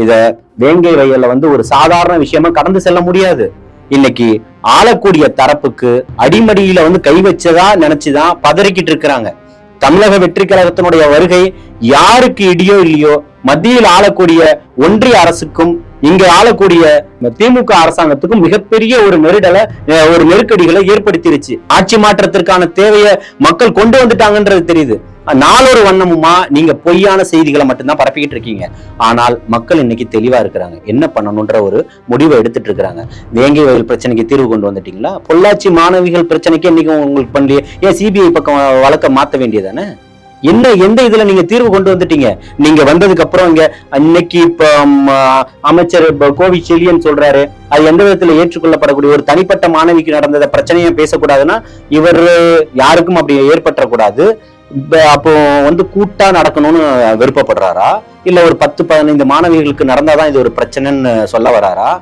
இத வேங்கை வயல்ல வந்து ஒரு சாதாரண விஷயமா கடந்து செல்ல முடியாது. இன்னைக்கு ஆளக்கூடிய தரப்புக்கு அடிமடியில வந்து கை வச்சதா நினைச்சுதான் பதறிக்கிட்டு இருக்கிறாங்க. தமிழக வெற்றி கழகத்தினுடைய வருகை யாருக்கு இடியோ இல்லையோ மத்தியில் ஆளக்கூடிய ஒன்றிய அரசுக்கும் இங்க ஆளக்கூடிய திமுக அரசாங்கத்துக்கும் மிகப்பெரிய ஒரு நெருடலை ஒரு நெருக்கடிகளை ஏற்படுத்திருச்சு. ஆட்சி மாற்றத்திற்கான தேவையை மக்கள் கொண்டு வந்துட்டாங்கன்றது தெரியுது. நாளொரு வண்ணமுமா நீங்க பொய்யான செய்திகளை மட்டும்தான் பரப்பிக்கிட்டு இருக்கீங்க. ஆனால் மக்கள் இன்னைக்கு தெளிவா இருக்கிறாங்க. என்ன பண்ணணும்ன்ற ஒரு முடிவை எடுத்துட்டு இருக்கிறாங்க. வேங்கை வயல் பிரச்சனைக்கு தீர்வு கொண்டு வந்துட்டீங்களா? பொள்ளாச்சி மாணவிகள் பிரச்சனைக்கு இன்னைக்கு உங்களுக்கு பண்ணலையே ஏன் சிபிஐ பக்கம் வழக்க மாத்த வேண்டியதானே? என்ன எந்த இதுல நீங்க தீர்வு கொண்டு வந்துட்டீங்க? நீங்க வந்ததுக்கு அப்புறம் இங்க இன்னைக்கு இப்ப அமைச்சர் இப்ப கோவி செழியன் சொல்றாரு. அது எந்த விதத்துல ஏற்றுக்கொள்ளப்படக்கூடிய ஒரு தனிப்பட்ட மாணவிக்கு நடந்த பிரச்சனையை பேசக்கூடாதுன்னா இவர் யாருக்கும் அப்படி ஏற்பட்டக்கூடாது அப்போ வந்து கூட்டா நடக்கணும்னு விருப்பப்படுறாரா? இல்ல ஒரு பத்து பதினைந்து மாணவிகளுக்கு நடந்தாதான் இது ஒரு பிரச்சனைன்னு சொல்ல வராரா?